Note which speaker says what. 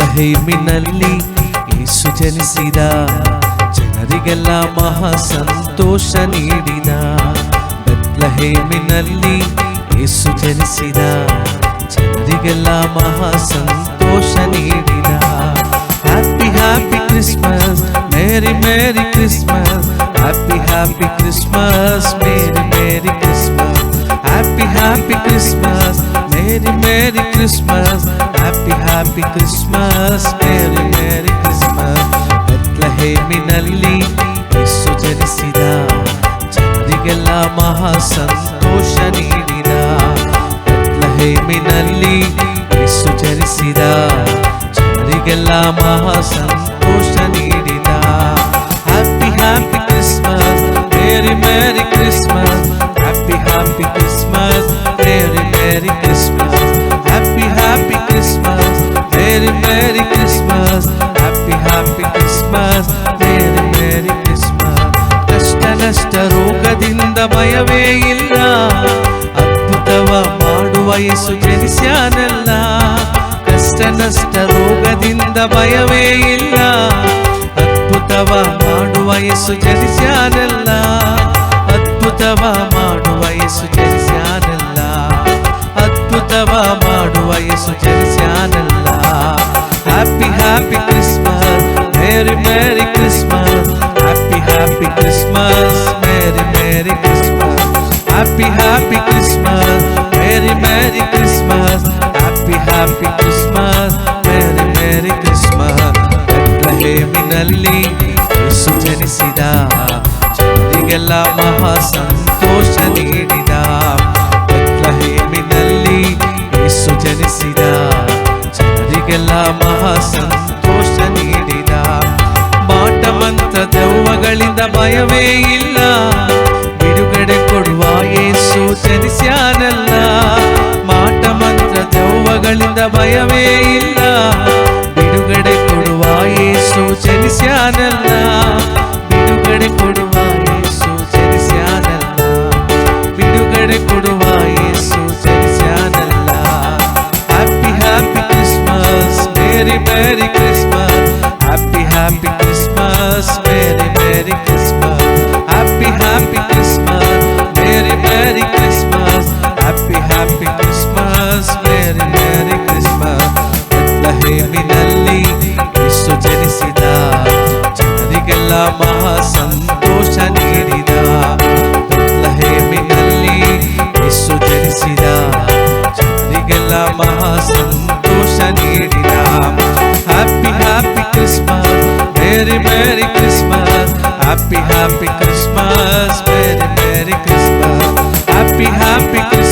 Speaker 1: ಬೆತ್ಲಹೇಮಿನಲ್ಲಿ ಯೇಸು ಜನಿಸಿದ, ಜನರಿಗೆಲ್ಲ ಮಹಾ ಸಂತೋಷ ನೀಡಿದ. ಬೆತ್ಲಹೇಮಿನಲ್ಲಿ ಯೇಸು ಜನಿಸಿದ, ಜನರಿಗೆಲ್ಲ ಮಹಾ ಸಂತೋಷ ನೀಡಿದ. Happy happy Christmas merry merry Christmas happy happy Christmas merry merry Christmas happy happy Christmas merry merry Christmas happy happy Christmas merry merry Christmas ಬೆತ್ಲಹೇಮಿನಲ್ಲಿ ಯೇಸು ಜನಿಸಿದ ಜನರಿಗೆಲ್ಲ ಮಹಾ ಸಂತೋಷ ನೀಡಿದ ಬೆತ್ಲಹೇಮಿನಲ್ಲಿ ಯೇಸು ಜನಿಸಿದ ಜನರಿಗೆಲ್ಲ ಮಹಾ ಸಂತೋಷ ನೀಡಿದ happy happy Christmas merry merry Christmas happy happy Christmas merry merry Christmas, Happy Happy Christmas, Merry Merry Christmas, Happy Happy Christmas, Merry Merry Christmas. ಕಷ್ಟ ನಷ್ಟ ರೋಗದಿಂದ ಭಯವೇ ಇಲ್ಲ ಅದ್ಭುತವ ಮಾಡುವ ಯೇಸು ಜನಿಸ್ಯಾನಲ್ಲ ಕಷ್ಟ ನಷ್ಟ ರೋಗದಿಂದ ಭಯವೇ ಇಲ್ಲ ಅದ್ಭುತವ ಮಾಡುವ ಯೇಸು ಜನಿಸ್ಯಾನಲ್ಲ ಅದ್ಭುತವ ಅದ್ಭುತವ ಮಾಡುವ Yesu ಜನಿಸ್ಯಾನಲ್ಲ. Happy happy Christmas merry merry Christmas happy happy Christmas merry merry Christmas happy happy Christmas merry merry Christmas happy happy Christmas merry merry Christmas ಬೆತ್ಲಹೇಮಿನಲ್ಲಿ ಯೇಸು ಜನಿಸಿದ. ಜನರಿಗೆಲ್ಲ ಮಹಾ ಸಂತೋಷ ನೀಡಿದ ಜನರಿಗೆಲ್ಲ ಮಹಾ ಸಂತೋಷ ನೀಡಿದ. ಮಾಟ ದೆವ್ವಗಳಿಂದ ಭಯವೇ ಇಲ್ಲ. ಬಿಡುಗಡೆ ಕೊಡುವ ಯೇಸು ಜನಿಸ್ಯಾನಲ್ಲ. ಮಾಟ ಮಂತ್ರ ದೆವ್ವಗಳಿಂದ ಭಯವೇ ಇಲ್ಲ. ಬಿಡುಗಡೆ ಕೊಡುವ ಯೇಸು ಜನಿಸ್ಯಾನಲ್ಲ. ಬಿಡುಗಡೆ ಕೊಡುವ ಯೇಸು ಜನಿಸ್ಯಾನಲ್ಲ. ಬಿಡುಗಡೆ ಕೊಡುವ ಮಹಾ ಸಂತೋಷ ನೀಡಿದ ತನ್ನ ಹೆಮ್ಮೆಯಲ್ಲಿ ಯೇಸು ಜನಿಸಿದ ಜನರಿಗೆಲ್ಲ ಮಹಾ ಸಂತೋಷ ನೀಡಿದ happy happy Christmas merry merry Christmas happy happy Christmas merry merry Christmas happy happy Christmas